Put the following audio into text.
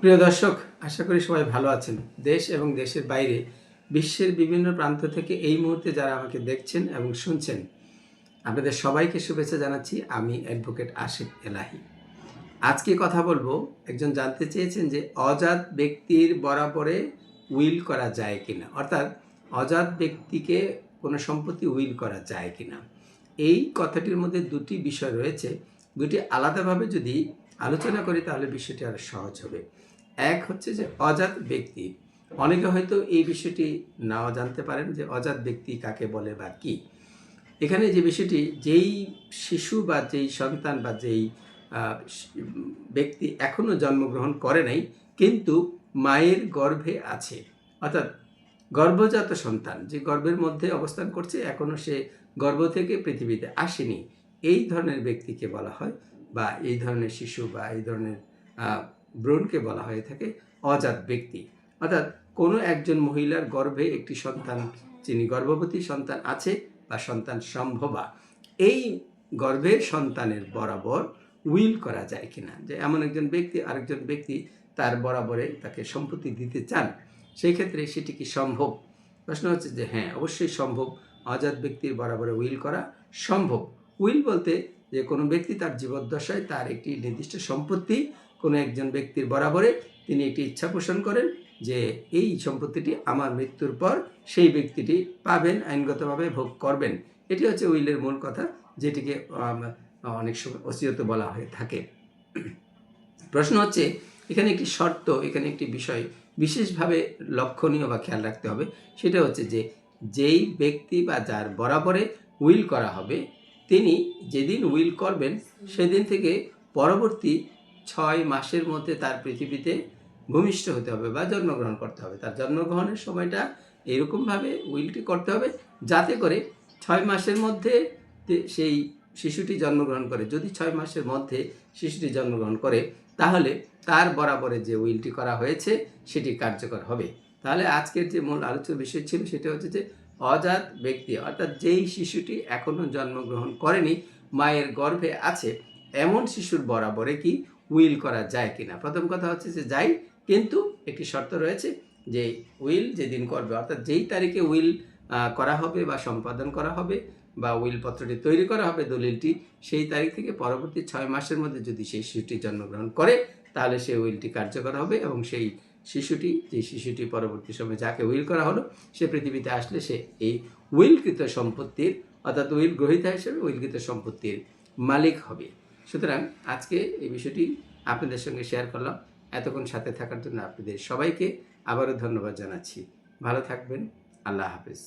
প্রিয় দর্শক, আশা করি সবাই ভালো আছেন। দেশ এবং দেশের বাইরে, বিশ্বের বিভিন্ন প্রান্ত থেকে এই মুহূর্তে যারা আমাকে দেখছেন এবং শুনছেন, আপনাদের সবাইকে শুভেচ্ছা জানাচ্ছি। আমি অ্যাডভোকেট আশিফ এলাহি। আজকে কথা বলব, একজন জানতে চেয়েছেন যে অজাত ব্যক্তির বরাবরে উইল করা যায় কিনা। অর্থাৎ, অজাত ব্যক্তিকে কোনো সম্পত্তি উইল করা যায় কিনা। এই কথাটির মধ্যে দুটি বিষয় রয়েছে। দুটি আলাদাভাবে যদি আলোচনা করি, তাহলে বিষয়টি আরও সহজ হবে। এক হচ্ছে যে অজাত ব্যক্তি। অনেকে হয়তো এই বিষয়টি নাও জানতে পারেন যে অজাত ব্যক্তি কাকে বলে বা কি। এখানে যে বিষয়টি, যেই শিশু বা যেই সন্তান বা যেই ব্যক্তি এখনও জন্মগ্রহণ করে নাই, কিন্তু মায়ের গর্ভে আছে। অর্থাৎ গর্ভজাত সন্তান যে গর্ভের মধ্যে অবস্থান করছে এখনও সে গর্ভ থেকে পৃথিবীতে আসেনি। এই ধরনের ব্যক্তিকে বলা হয় বা এই ধরনের শিশু বা এই ধরনের ভ্রূণকে বলা হয়ে থাকে অজাত ব্যক্তি। অর্থাৎ কোনো একজন মহিলার গর্ভে একটি সন্তান, যিনি গর্ভবতী সন্তান আছে বা সন্তান সম্ভবা, এই গর্ভের সন্তানের বরাবর উইল করা যায় কিনা? যে এমন একজন ব্যক্তি, আরেকজন ব্যক্তি তার বরাবরে তাকে সম্পত্তি দিতে চান সেই ক্ষেত্রে সেটি কি সম্ভব? প্রশ্ন হচ্ছে যে হ্যাঁ অবশ্যই সম্ভব। অজাত ব্যক্তির বরাবরে উইল করা সম্ভব। উইল বলতে যে কোনো ব্যক্তি তার জীবদ্দশায় তার একটি নির্দিষ্ট সম্পত্তি কোনো একজন ব্যক্তির বরাবরে তিনি একটি ইচ্ছা পোষণ করেন যে এই সম্পত্তিটি আমার মৃত্যুর পর সেই ব্যক্তিটি পাবেন, আইনগতভাবে ভোগ করবেন। এটি হচ্ছে উইলের মূল কথা, যেটিকে অনেক সময় ওসিয়ত বলা হয়ে থাকে। প্রশ্ন হচ্ছে, এখানে একটি শর্ত, এখানে একটি বিষয় বিশেষভাবে লক্ষণীয় বা খেয়াল রাখতে হবে। সেটা হচ্ছে যে, যেই ব্যক্তি বা যার বরাবরে উইল করা হবে, তিনি যেদিন উইল করবেন, সেদিন থেকে পরবর্তী ছয় মাসের মধ্যে তার পৃথিবীতে ভূমিষ্ঠ হতে হবে বা জন্মগ্রহণ করতে হবে। তার জন্মগ্রহণের সময়টা এরকমভাবে উইলটি করতে হবে যাতে করে ছয় মাসের মধ্যে সেই শিশুটি জন্মগ্রহণ করে। যদি ছয় মাসের মধ্যে শিশুটি জন্মগ্রহণ করে, তাহলে তার বরাবরে যে উইলটি করা হয়েছে, সেটি কার্যকর হবে। তাহলে আজকের যে মূল আলোচ্য বিষয় ছিল, সেটা হচ্ছে যে অজাত ব্যক্তি, অর্থাৎ যেই শিশুটি এখনও জন্মগ্রহণ করেনি, মায়ের গর্ভে আছে, এমন শিশুর বরাবরে কি উইল করা যায় কিনা। প্রথম কথা হচ্ছে যে যাই, কিন্তু একটি শর্ত রয়েছে যে উইল যেদিন করবে, অর্থাৎ যেই তারিখে উইল করা হবে বা সম্পাদন করা হবে বা উইল পত্রটি তৈরি করা হবে দলিলটি, সেই তারিখ থেকে পরবর্তী ছয় মাসের মধ্যে যদি সেই শিশুটি জন্মগ্রহণ করে, তাহলে সেই উইলটি কার্যকর হবে এবং সেই শিশুটি, যে শিশুটি পরবর্তী সময়ে যাকে উইল করা হলো, সে পৃথিবীতে আসলে সে এই উইলকৃত সম্পত্তির, অর্থাৎ উইল গ্রহিতা হিসেবে উইলকৃত সম্পত্তির মালিক হবে। সুতরাং আজকে এই বিষয়টি আপনাদের সঙ্গে শেয়ার করলাম। এতক্ষণ সাথে থাকার জন্য আপনাদের সবাইকে আবারও ধন্যবাদ জানাচ্ছি। ভালো থাকবেন। আল্লাহ হাফেজ।